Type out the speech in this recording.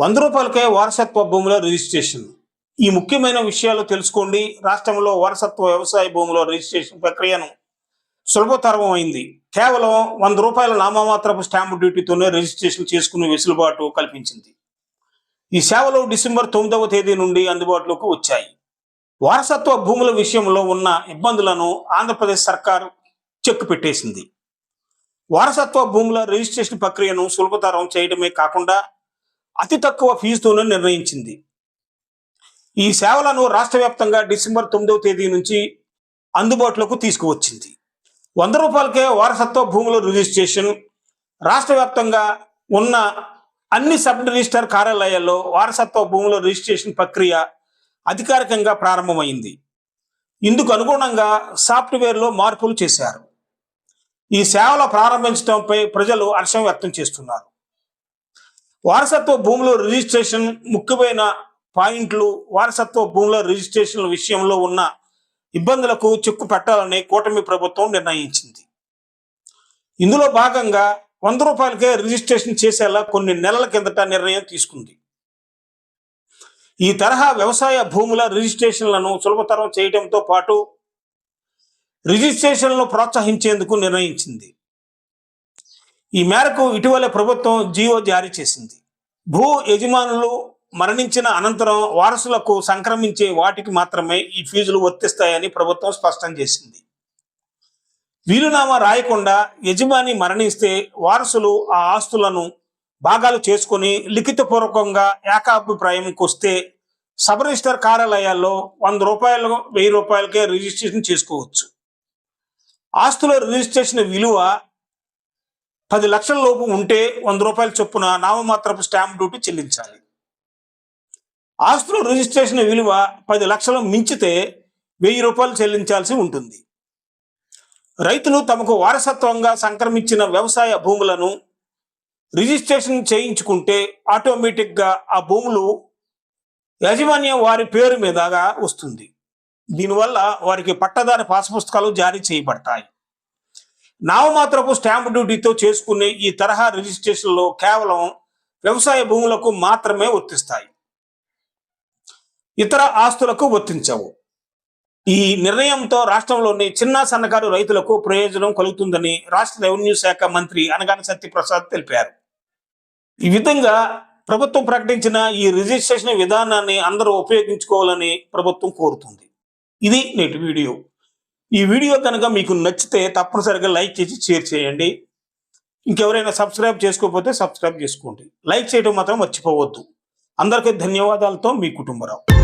వంద రూపాయలకే వారసత్వ భూముల రిజిస్ట్రేషన్. ఈ ముఖ్యమైన విషయాలు తెలుసుకోండి. రాష్ట్రంలో వారసత్వ వ్యవసాయ భూముల రిజిస్ట్రేషన్ ప్రక్రియను సులభతరం అయింది కేవలం వంద రూపాయల నామమాత్రపు స్టాంపు డ్యూటీతోనే రిజిస్ట్రేషన్ చేసుకునే వెసులుబాటు కల్పించింది. ఈ సేవలు డిసెంబర్ తొమ్మిదవ తేదీ నుండి అందుబాటులోకి వచ్చాయి. వారసత్వ భూముల విషయంలో ఉన్న ఇబ్బందులను ఆంధ్రప్రదేశ్ సర్కారు చెక్కు పెట్టేసింది. వారసత్వ భూముల రిజిస్ట్రేషన్ ప్రక్రియను సులభతరం చేయడమే కాకుండా అతి తక్కువ ఫీజుతోనే నిర్ణయించింది. ఈ సేవలను రాష్ట్ర వ్యాప్తంగా డిసెంబర్ తొమ్మిదవ తేదీ నుంచి అందుబాటులోకి తీసుకువచ్చింది. వంద రూపాయలకే వారసత్వ భూముల రిజిస్ట్రేషన్ రాష్ట్ర వ్యాప్తంగా ఉన్న అన్ని సబ్ రిజిస్టర్ కార్యాలయాల్లో వారసత్వ భూముల రిజిస్ట్రేషన్ ప్రక్రియ అధికారికంగా ప్రారంభమైంది. ఇందుకు అనుగుణంగా సాఫ్ట్వేర్లో మార్పులు చేశారు. ఈ సేవల ప్రారంభించడంపై ప్రజలు హర్షం వ్యక్తం చేస్తున్నారు. వారసత్వ భూముల రిజిస్ట్రేషన్ ముఖ్యమైన పాయింట్లు వారసత్వ భూముల రిజిస్ట్రేషన్ విషయంలో ఉన్న ఇబ్బందులకు చెక్కు పెట్టాలని కూటమి ప్రభుత్వం నిర్ణయించింది. ఇందులో భాగంగా వంద రూపాయలకే రిజిస్ట్రేషన్ చేసేలా కొన్ని నెలల కిందట నిర్ణయం తీసుకుంది. ఈ తరహా వ్యవసాయ భూముల రిజిస్ట్రేషన్లను సులభతరం చేయడంతో పాటు రిజిస్ట్రేషన్లను ప్రోత్సహించేందుకు నిర్ణయించింది. ఈ మేరకు ఇటీవల ప్రభుత్వం జీవో జారీ చేసింది. భూ యజమానులు మరణించిన అనంతరం వారసులకు సంక్రమించే వాటికి మాత్రమే ఈ ఫీజులు వర్తిస్తాయని ప్రభుత్వం స్పష్టం చేసింది. వీలునామా రాయకుండా యజమాని మరణిస్తే వారసులు ఆ ఆస్తులను భాగాలు చేసుకొని లిఖితపూర్వకంగా ఏకాభిప్రాయంకి వస్తే సబ్ రిజిస్టర్ కార్యాలయాల్లో వంద రూపాయలు వెయ్యి రూపాయలకే రిజిస్ట్రేషన్ చేసుకోవచ్చు. ఆస్తుల రిజిస్ట్రేషన్ విలువ పది లక్షల లోపు ఉంటే వంద రూపాయల చొప్పున నామమాత్రపు స్టాంప్ డ్యూటీ చెల్లించాలి. ఆస్తుల రిజిస్ట్రేషన్ విలువ పది లక్షలు మించితే వెయ్యి రూపాయలు చెల్లించాల్సి ఉంటుంది. రైతులు తమకు వారసత్వంగా సంక్రమించిన వ్యవసాయ భూములను రిజిస్ట్రేషన్ చేయించుకుంటే ఆటోమేటిక్గా ఆ భూములు యాజమాన్యం వారి పేరు మీదగా వస్తుంది. దీనివల్ల వారికి పట్టదారి పాస్ పుస్తకాలు జారీ చేయబడతాయి. నామమాత్రపు స్టాంప్ డ్యూటీతో చేసుకునే ఈ తరహా రిజిస్ట్రేషన్లో కేవలం వ్యవసాయ భూములకు మాత్రమే వర్తిస్తాయి. ఇతర ఆస్తులకు వర్తించవు. ఈ నిర్ణయంతో రాష్ట్రంలోని చిన్న సన్నకారు రైతులకు ప్రయోజనం కలుగుతుందని రాష్ట్ర రెవెన్యూ శాఖ మంత్రి అనగాన సత్యప్రసాద్ తెలిపారు. ఈ విధంగా ప్రభుత్వం ప్రకటించిన ఈ రిజిస్ట్రేషన్ విధానాన్ని అందరూ ఉపయోగించుకోవాలని ప్రభుత్వం కోరుతుంది. ఇది నేటి వీడియో. ఈ వీడియో కనుక మీకు నచ్చితే తప్పనిసరిగా లైక్ చేసి షేర్ చేయండి. ఇంకెవరైనా సబ్స్క్రైబ్ చేసుకోకపోతే సబ్స్క్రైబ్ చేసుకోండి. లైక్ చేయడం మాత్రం మర్చిపోవద్దు. అందరికీ ధన్యవాదాలతో మీ కుటుంబరావు.